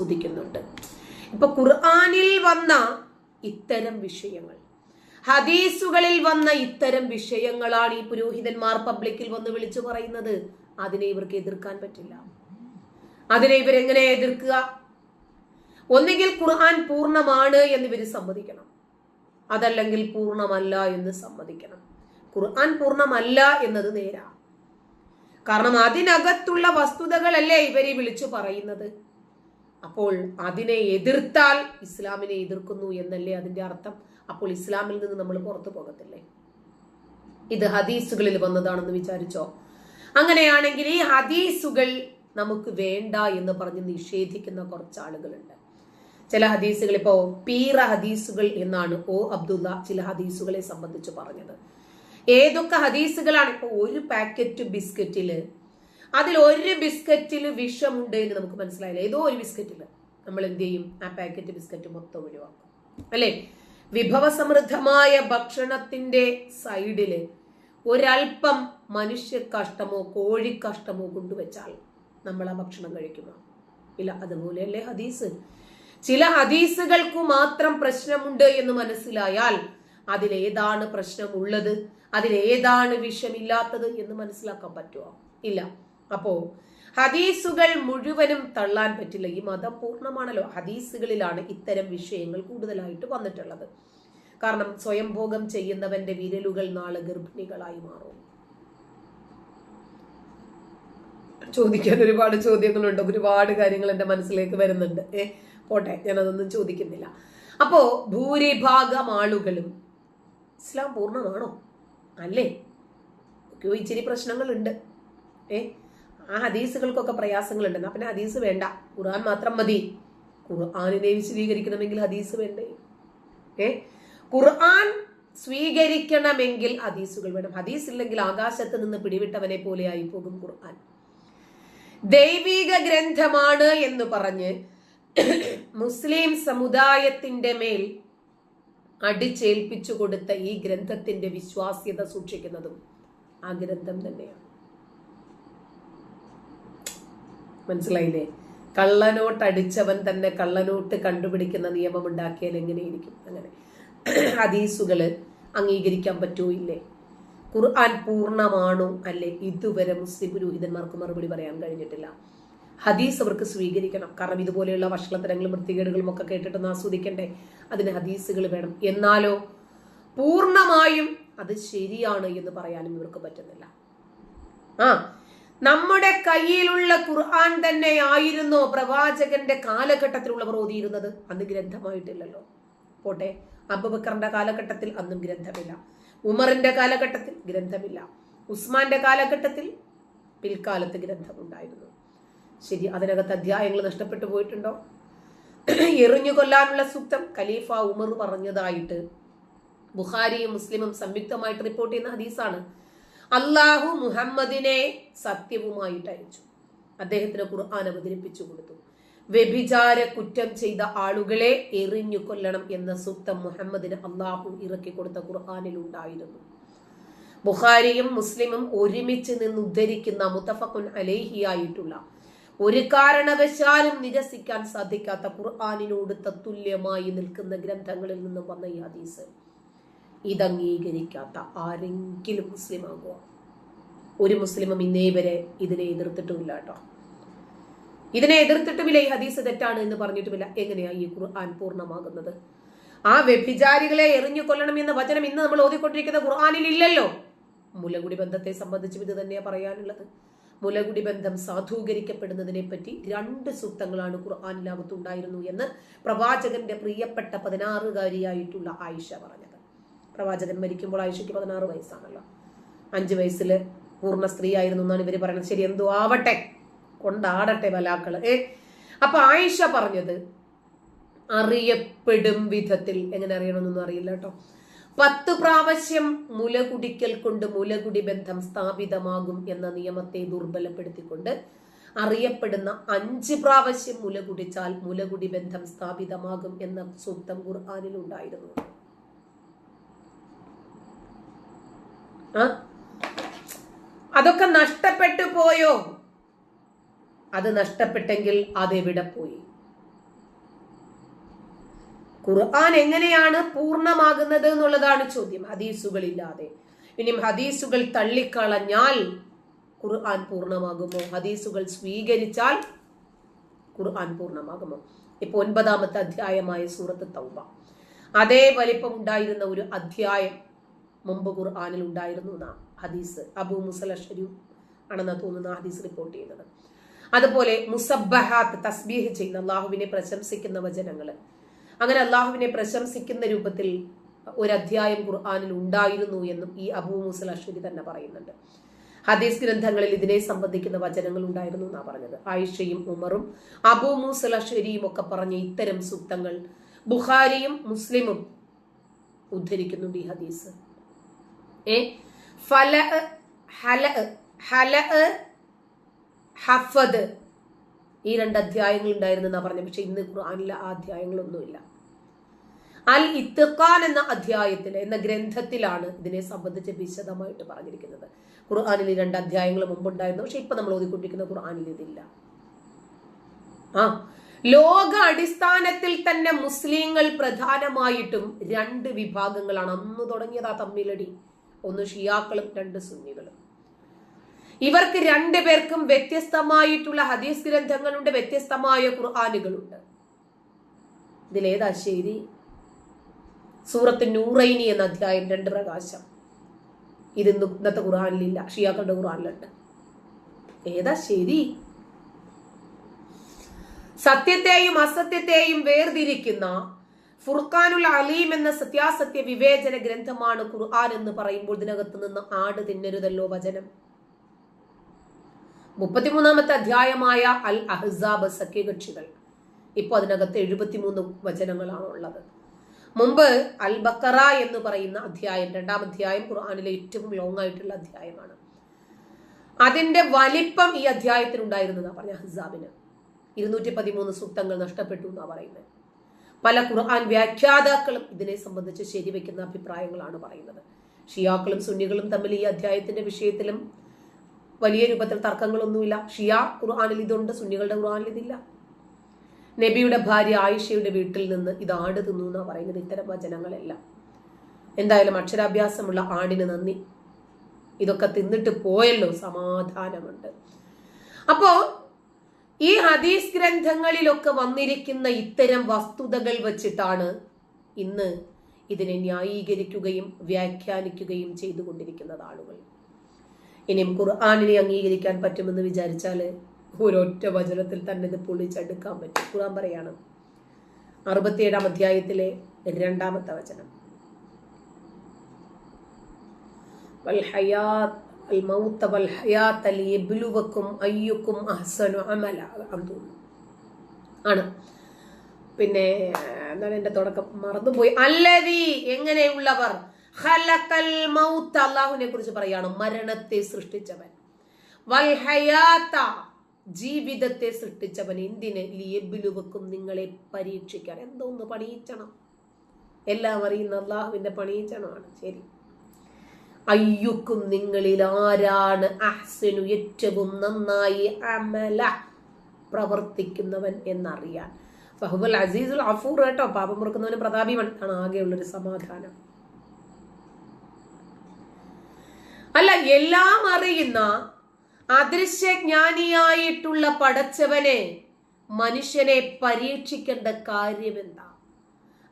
ഉദിക്കുന്നുണ്ട് ഇപ്പൊ ഖുർആാനിൽ വന്ന ഇത്തരം വിഷയങ്ങൾ ഹദീസുകളിൽ വന്ന ഇത്തരം വിഷയങ്ങളാണ് ഈ പുരോഹിതന്മാർ പബ്ലിക്കിൽ വന്ന് വിളിച്ചു പറയുന്നത്. അതിനെ ഇവർക്ക് എതിർക്കാൻ പറ്റില്ല. അതിനെ ഇവരെങ്ങനെ എതിർക്കുക? ഒന്നുകിൽ ഖുർആൻ പൂർണമാണ് എന്ന് ഇവർ സമ്മതിക്കണം. അതല്ലെങ്കിൽ പൂർണമല്ല എന്ന് സമ്മതിക്കണം. ഖുർആൻ പൂർണമല്ല എന്നത് നേരാ. കാരണം അതിനകത്തുള്ള വസ്തുതകളല്ലേ ഇവരെ വിളിച്ചു പറയുന്നത്. അപ്പോൾ അതിനെ എതിർത്താൽ ഇസ്ലാമിനെ എതിർക്കുന്നു എന്നല്ലേ അതിന്റെ അർത്ഥം? അപ്പോൾ ഇസ്ലാമിൽ നിന്ന് നമ്മൾ പുറത്തു പോകത്തില്ലേ? ഇത് ഹദീസുകളിൽ വന്നതാണെന്ന് വിചാരിച്ചോ? അങ്ങനെയാണെങ്കിൽ ഈ ഹദീസുകൾ നമുക്ക് വേണ്ട എന്ന് പറഞ്ഞ് നിഷേധിക്കുന്ന കുറച്ച് ആളുകളുണ്ട് ചില ഹദീസുകൾ ഇപ്പോ പീറ ഹദീസുകൾ എന്നാണ് ഓ അബ്ദുള്ള ചില ഹദീസുകളെ സംബന്ധിച്ച് പറഞ്ഞത്. ഏതൊക്കെ ഹദീസുകളാണ് ഇപ്പൊ ഒരു പാക്കറ്റ് ബിസ്ക്കറ്റിൽ അതിൽ ഒരു ബിസ്ക്കറ്റിൽ വിഷമുണ്ട് എന്ന് നമുക്ക് മനസ്സിലായില്ല. ഏതോ ഒരു ബിസ്ക്കറ്റിൽ. നമ്മൾ എന്ത് ചെയ്യും? ആ പാക്കറ്റ് ബിസ്ക്കറ്റ് മൊത്തം ഒഴിവാക്കും. അല്ലേ? വിഭവസമൃദ്ധമായ ഭക്ഷണത്തിന്റെ സൈഡിൽ ഒരൽപ്പം മനുഷ്യ കഷ്ടമോ കോഴി കഷ്ടമോ കൊണ്ടുവച്ചാൽ നമ്മൾ ആ ഭക്ഷണം കഴിക്കുമോ? ഇല്ല അതുപോലെയല്ലേ ഹദീസ്. ചില ഹദീസുകൾക്ക് മാത്രം പ്രശ്നമുണ്ട് എന്ന് മനസ്സിലായാൽ അതിലേതാണ് പ്രശ്നമുള്ളത്? അതിലേതാണ് വിഷമില്ലാത്തത് എന്ന് മനസ്സിലാക്കാൻ പറ്റുമോ? ഇല്ല. അപ്പോ ഹദീസുകൾ മുഴുവനും തള്ളാൻ പറ്റില്ല. ഈ മതം പൂർണമാണല്ലോ. ഹദീസുകളിലാണ് ഇത്തരം വിഷയങ്ങൾ കൂടുതലായിട്ട് വന്നിട്ടുള്ളത്. കാരണം സ്വയംഭോഗം ചെയ്യുന്നവന്റെ വിരലുകൾ നാളെ ഗർഭിണികളായി മാറും. ചോദിക്കാൻ ഒരുപാട് ചോദ്യങ്ങളുണ്ട്. ഒരുപാട് കാര്യങ്ങൾ എന്റെ മനസ്സിലേക്ക് വരുന്നുണ്ട്. ഏ പോട്ടെ ഞാനതൊന്നും ചോദിക്കുന്നില്ല. അപ്പോ ഭൂരിഭാഗം ആളുകളും ഇസ്ലാം പൂർണമാണോ? അല്ലേ? ഇച്ചിരി പ്രശ്നങ്ങളുണ്ട്. ഏ ആ ഹദീസുകൾക്കൊക്കെ പ്രയാസങ്ങളുണ്ട് പിന്നെ ഹദീസ് വേണ്ട. ഖുർആൻ മാത്രം മതി. ഖുർആാനിനെ വിശദീകരിക്കണമെങ്കിൽ ഹദീസ് വേണ്ടേ? ഏ? ഖുർആൻ സ്വീകരിക്കണമെങ്കിൽ ഹദീസുകൾ വേണം. ഹദീസ് ഇല്ലെങ്കിൽ ആകാശത്ത് നിന്ന് പിടിവിട്ടവനെ പോലെയായി പോകും ഖുർആൻ. ദൈവിക ഗ്രന്ഥമാണ് എന്ന് പറഞ്ഞ് മുസ്ലിം സമുദായത്തിന്റെ മേൽ അടിച്ചേൽപ്പിച്ചു കൊടുത്ത ഈ ഗ്രന്ഥത്തിന്റെ വിശ്വാസ്യത സൂക്ഷിക്കുന്നതും ആ ഗ്രന്ഥം തന്നെയാണ്. മനസ്സിലായില്ലേ? കള്ളനോട്ട് അടിച്ചവൻ തന്നെ കള്ളനോട്ട് കണ്ടുപിടിക്കുന്ന നിയമം ഉണ്ടാക്കിയാൽ എങ്ങനെയിരിക്കും? അങ്ങനെ. ഹദീസുകൾ അംഗീകരിക്കാൻ പറ്റുമോ ഇല്ലേ? ഖുർആൻ പൂർണമാണോ അല്ലേ? ഇതുവരെ മുസ്ലിം പുരോഹിതന്മാർക്ക് മറുപടി പറയാൻ കഴിഞ്ഞിട്ടില്ല. ഹദീസ് അവർക്ക് സ്വീകരിക്കണം. കാരണം ഇതുപോലെയുള്ള വഷളത്തരങ്ങളും വൃത്തികേടുകളും ഒക്കെ കേട്ടിട്ടൊന്ന് ആസ്വദിക്കണ്ടേ? അതിന് ഹദീസുകൾ വേണം. എന്നാലോ? പൂർണമായും അത് ശരിയാണ് എന്ന് പറയാനും ഇവർക്ക് പറ്റുന്നില്ല. ആ നമ്മുടെ കയ്യിലുള്ള ഖുർആൻ തന്നെ ആയിരുന്നു പ്രവാചകന്റെ കാലഘട്ടത്തിലുള്ളവർ ഓതിയിരുന്നത്. അന്ന് ഗ്രന്ഥമായിട്ടില്ലല്ലോ. പോട്ടെ. അബുബക്കറിന്റെ കാലഘട്ടത്തിൽ അന്നും ഗ്രന്ഥമില്ല. ഉമറിന്റെ കാലഘട്ടത്തിൽ ഗ്രന്ഥമില്ല. ഉസ്മാന്റെ കാലഘട്ടത്തിൽ പിൽക്കാലത്ത് ഗ്രന്ഥമുണ്ടായിരുന്നു. ശരി അതിനകത്ത് അധ്യായങ്ങൾ നഷ്ടപ്പെട്ടു പോയിട്ടുണ്ടോ? എറിഞ്ഞു കൊല്ലാനുള്ള സൂക്തം ഖലീഫ ഉമർ പറഞ്ഞതായിട്ട് ബുഖാരിയും മുസ്ലിമും സംയുക്തമായിട്ട് റിപ്പോർട്ട് ചെയ്യുന്ന ഹദീസാണ്. അള്ളാഹു മുഹമ്മദിനെ സത്യവുമായിട്ട് അയച്ചു. അദ്ദേഹത്തിന് ഖുർആൻ അവതരിപ്പിച്ചു കൊടുത്തു. വ്യഭിചാര കുറ്റം ചെയ്ത ആളുകളെ എറിഞ്ഞു കൊല്ലണം എന്ന സൂക്തം മുഹമ്മദിന് അള്ളാഹു ഇറക്കി കൊടുത്ത ഖുർആാനിൽ ഉണ്ടായിരുന്നു. ബുഖാരിയും മുസ്ലിമും ഒരുമിച്ച് നിന്ന് ഉദ്ധരിക്കുന്ന മുത്തഫഖുൻ അലേഹിയായിട്ടുള്ള ഒരു കാരണവശാലും നിരസിക്കാൻ സാധിക്കാത്ത ഖുർആാനിനോട് തത്തുല്യമായി നിൽക്കുന്ന ഗ്രന്ഥങ്ങളിൽ നിന്നും വന്ന ഈ ഹദീസ്. ഇതംഗീകരിക്കാത്ത ആരെങ്കിലും മുസ്ലിം ആകുക ഒരു മുസ്ലിമും ഇന്നേ വരെ ഇതിനെ എതിർത്തിട്ടുമില്ല കേട്ടോ. ഇതിനെ എതിർത്തിട്ടുമില്ല ഈ ഹദീസ് തെറ്റാണ് എന്ന് പറഞ്ഞിട്ടുമില്ല. എങ്ങനെയാ ഈ ഖുർആൻ പൂർണമാകുന്നത്? ആ വ്യഭിചാരികളെ എറിഞ്ഞു കൊല്ലണം എന്ന വചനം ഇന്ന് നമ്മൾ ഓതിക്കൊണ്ടിരിക്കുന്ന ഖുർആാനിൽ ഇല്ലല്ലോ. മുലകുടി ബന്ധത്തെ സംബന്ധിച്ചും ഇത് തന്നെയാ പറയാനുള്ളത്. മുലകുടി ബന്ധം സാധൂകരിക്കപ്പെടുന്നതിനെ പറ്റി രണ്ട് സൂക്തങ്ങളാണ് ഖുർആാനിലാകത്തുണ്ടായിരുന്നു എന്ന് പ്രവാചകന്റെ പ്രിയപ്പെട്ട പതിനാറുകാരിയായിട്ടുള്ള ആയിഷ പറഞ്ഞത്. പ്രവാചകൻ മരിക്കുമ്പോൾ ആയിഷയ്ക്ക് പതിനാറ് വയസ്സാണല്ലോ. അഞ്ച് വയസ്സിൽ പൂർണ സ്ത്രീ ആയിരുന്നു എന്നാണ് ഇവർ പറയുന്നത്. ശരി എന്തോ ആവട്ടെ. കൊണ്ടാടട്ടെ ബലാക്കൾ. ഏ അപ്പൊ ആയിഷ പറഞ്ഞത് അറിയപ്പെടും വിധത്തിൽ. എങ്ങനെ അറിയണമെന്നൊന്നും അറിയില്ല കേട്ടോ. പത്ത് പ്രാവശ്യം മുലകുടിക്കൽ കൊണ്ട് മുലകുടി ബന്ധം സ്ഥാപിതമാകും എന്ന നിയമത്തെ ദുർബലപ്പെടുത്തിക്കൊണ്ട് അറിയപ്പെടുന്ന അഞ്ച് പ്രാവശ്യം മുല കുടിച്ചാൽ മുലകുടി ബന്ധം സ്ഥാപിതമാകും എന്ന സൂക്തം ഖുർആാനിൽ ഉണ്ടായിരുന്നു ആ അതൊക്കെ നഷ്ടപ്പെട്ടു പോയോ? അത് നഷ്ടപ്പെട്ടെങ്കിൽ അതെവിടെ പോയി? ഖുർആൻ എങ്ങനെയാണ് പൂർണമാകുന്നത് എന്നുള്ളതാണ് ചോദ്യം. ഹദീസുകളില്ലാതെ. ഇനി ഹദീസുകൾ തള്ളിക്കളഞ്ഞാൽ ഖുർആൻ പൂർണമാകുമോ? ഹദീസുകൾ സ്വീകരിച്ചാൽ ഖുർആൻ പൂർണമാകുമോ? ഇപ്പൊ ഒൻപതാമത്തെ അധ്യായമായ സൂറത്ത് തൗബ. അതേ വലിപ്പം ഉണ്ടായിരുന്ന ഒരു അധ്യായം മുമ്പ് ഖുർആാനിൽ ഉണ്ടായിരുന്നു എന്നാ ഹദീസ് അബു മുസല ഷരീഫ് ആണെന്നാ തോന്നുന്ന ഹദീസ് റിപ്പോർട്ട് ചെയ്യുന്നത്. അതുപോലെ മുസബ്ബഹാത്ത് തസ്ബീഹ് ചെയ്യുന്ന അള്ളാഹുവിനെ പ്രശംസിക്കുന്ന വചനങ്ങൾ അങ്ങനെ അള്ളാഹുവിനെ പ്രശംസിക്കുന്ന രൂപത്തിൽ ഒരു അധ്യായം ഖുർആാനിൽ ഉണ്ടായിരുന്നു എന്നും ഈ അബൂ മുസൽ അഷ്വരി തന്നെ പറയുന്നുണ്ട്. ഹദീസ് ഗ്രന്ഥങ്ങളിൽ ഇതിനെ സംബന്ധിക്കുന്ന വചനങ്ങൾ ഉണ്ടായിരുന്നു എന്നാണ് പറഞ്ഞത്. ആയിഷയും ഉമറും അബൂ മുസൽ അഷ്വരിയും ഒക്കെ പറഞ്ഞ ഇത്തരം സൂക്തങ്ങൾ ബുഖാരിയും മുസ്ലിമും ഉദ്ധരിക്കുന്നുണ്ട് ഈ ഹദീസ്. ഏ ഫല ഹല ഹല ഹഫദ്. ഈ രണ്ട് അധ്യായങ്ങൾ ഉണ്ടായിരുന്നു എന്നാ പറഞ്ഞത്. പക്ഷെ ഇന്ന് ഖുർആനിലെ ആ അധ്യായങ്ങളൊന്നുമില്ല. അൽ ഇത്തഖാൻ എന്ന അധ്യായത്തിൽ എന്ന ഗ്രന്ഥത്തിലാണ് ഇതിനെ സംബന്ധിച്ച് വിശദമായിട്ട് പറഞ്ഞിരിക്കുന്നത്. ഖുർആാനിൽ രണ്ട് അധ്യായങ്ങൾ മുമ്പുണ്ടായിരുന്നു. പക്ഷെ ഇപ്പൊ നമ്മൾ ഓതിക്കൊണ്ടിരിക്കുന്ന ഖുർആാനിൽ ഇതില്ല. ആ. ലോക അടിസ്ഥാനത്തിൽ തന്നെ മുസ്ലിങ്ങൾ പ്രധാനമായിട്ടും രണ്ട് വിഭാഗങ്ങളാണ്. അന്ന് തുടങ്ങിയതാ തമ്മിലടി. ഒന്ന് ഷിയാക്കളും രണ്ട് സുന്നികളും. ഇവർക്ക് രണ്ടു പേർക്കും വ്യത്യസ്തമായിട്ടുള്ള ഹദീസ് ഗ്രന്ഥങ്ങളുണ്ട് വ്യത്യസ്തമായ ഖുർആാനുകളുണ്ട്. ഇതിലേതാ ശരി? സൂറത്ത് നൂറൈനി എന്ന അധ്യായം രണ്ട് പ്രകാശം. ഇത് ഇന്ന് ഇന്നത്തെ ഖുർആാനിലില്ല ഷിയാക്കളുടെ ഖുർആാനിലുണ്ട്. ഏതാ ശരി? സത്യത്തെയും അസത്യത്തെയും വേർതിരിക്കുന്ന ഫുർഖാനുൽ അലീം എന്ന സത്യാസത്യ വിവേചന ഗ്രന്ഥമാണ് ഖുർആൻ എന്ന് പറയുമ്പോൾ ഇതിനകത്ത് നിന്ന് ആട് തിന്നരുതല്ലോ വചനം. മുപ്പത്തിമൂന്നാമത്തെ അധ്യായമായ അൽ അഹ്സാബ് സഖ്യകക്ഷികൾ. ഇപ്പോൾ അതിനകത്ത് എഴുപത്തിമൂന്ന് വചനങ്ങളാണ് ഉള്ളത് മുമ്പ് അൽ ബക്കറ എന്ന് പറയുന്ന അധ്യായം രണ്ടാം അധ്യായം ഖുർആാനിലെ ഏറ്റവും ലോങ് ആയിട്ടുള്ള അധ്യായമാണ്. അതിന്റെ വലിപ്പം ഈ അധ്യായത്തിനുണ്ടായിരുന്നതാ പറഞ്ഞ അഹ്സാബിന്. ഇരുന്നൂറ്റി പതിമൂന്ന് സൂക്തങ്ങൾ നഷ്ടപ്പെട്ടു എന്നാണ് പറയുന്നത്. പല ഖുർആൻ വ്യാഖ്യാതാക്കളും ഇതിനെ സംബന്ധിച്ച് ശരിവെക്കുന്ന അഭിപ്രായങ്ങളാണ് പറയുന്നത്. ഷിയാക്കളും സുന്നികളും തമ്മിൽ ഈ അധ്യായത്തിന്റെ വിഷയത്തിലും വലിയ രൂപത്തിൽ തർക്കങ്ങളൊന്നുമില്ല. ഷിയ ഖുർആാനിൽ ഇതുണ്ട് സുന്നികളുടെ ഖുർആാനിൽ ഇതില്ല. നബിയുടെ ഭാര്യ ആയിഷയുടെ വീട്ടിൽ നിന്ന് ഇത് ആട് തിന്നു എന്നാ പറയുന്നത് ഇത്തരം വചനങ്ങളെല്ലാം. എന്തായാലും അക്ഷരാഭ്യാസമുള്ള ആടിന് നന്ദി. ഇതൊക്കെ തിന്നിട്ട് പോയല്ലോ സമാധാനമുണ്ട്. അപ്പോ ഈ ഹദീസ് ഗ്രന്ഥങ്ങളിലൊക്കെ വന്നിരിക്കുന്ന ഇത്തരം വസ്തുതകൾ വച്ചിട്ടാണ് ഇന്ന് ഇതിനെ ന്യായീകരിക്കുകയും വ്യാഖ്യാനിക്കുകയും ചെയ്തുകൊണ്ടിരിക്കുന്നത് ആളുകൾ. ഇനിയും ഖുർആാനിനെ അംഗീകരിക്കാൻ പറ്റുമെന്ന് വിചാരിച്ചാൽ ഒരൊറ്റ വചനത്തിൽ തന്നെ ഇത് പൊളിച്ചെടുക്കാൻ പറ്റും. ഖുർആൻ പറയാണ് അറുപത്തിയേഴാം അധ്യായത്തിലെ രണ്ടാമത്തെ വചനം. അയ്യുക്കും അഹ്സനു അമല ആണ്. പിന്നെ എന്താണ് എന്റെ തുടക്കം? മറന്നുപോയി. അല്ലതി എങ്ങനെയുള്ളവർ? ഹലക്കൽ മൗത്ത്. അള്ളാഹുവിനെ കുറിച്ച് പറയാണ്. മരണത്തെ സൃഷ്ടിച്ചവൻ. വൽ ഹയാത്ത ജീവിതത്തെ സൃഷ്ടിച്ചവൻ. എന്തിന്? ലിയബിലുവക്കും നിങ്ങളെ പരീക്ഷിക്കാൻ. എന്തോന്ന് പണിയിച്ചണം. എല്ലാം അറിയുന്ന അള്ളാഹുവിന്റെ പണിയിച്ചണമാണ്. ശരി. അയ്യുക്കും നിങ്ങളിൽ ആരാണ് അഹ്സനു ഏറ്റവും നന്നായി അമല? പ്രവർത്തിക്കുന്നവൻ എന്നറിയാൻ. ഫഹുബൽ അസീസുൽ അഫൂർ കേട്ടോ പാപം മുറുക്കുന്നവന് പ്രതാപിമൻ ആണ് ആകെയുള്ളൊരു സമാധാനം. അല്ല എല്ലാം അറിയുന്ന അദൃശ്യജ്ഞാനിയായിട്ടുള്ള പടച്ചവനെ മനുഷ്യനെ പരീക്ഷിക്കേണ്ട കാര്യമെന്താ?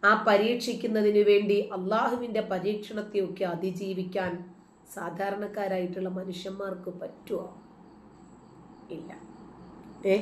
ആ പരീക്ഷിക്കുന്നതിന് വേണ്ടി അള്ളാഹുവിന്റെ പരീക്ഷണത്തെയൊക്കെ അതിജീവിക്കാൻ സാധാരണക്കാരായിട്ടുള്ള മനുഷ്യന്മാർക്ക് പറ്റുമോ ഇല്ല. ഏ?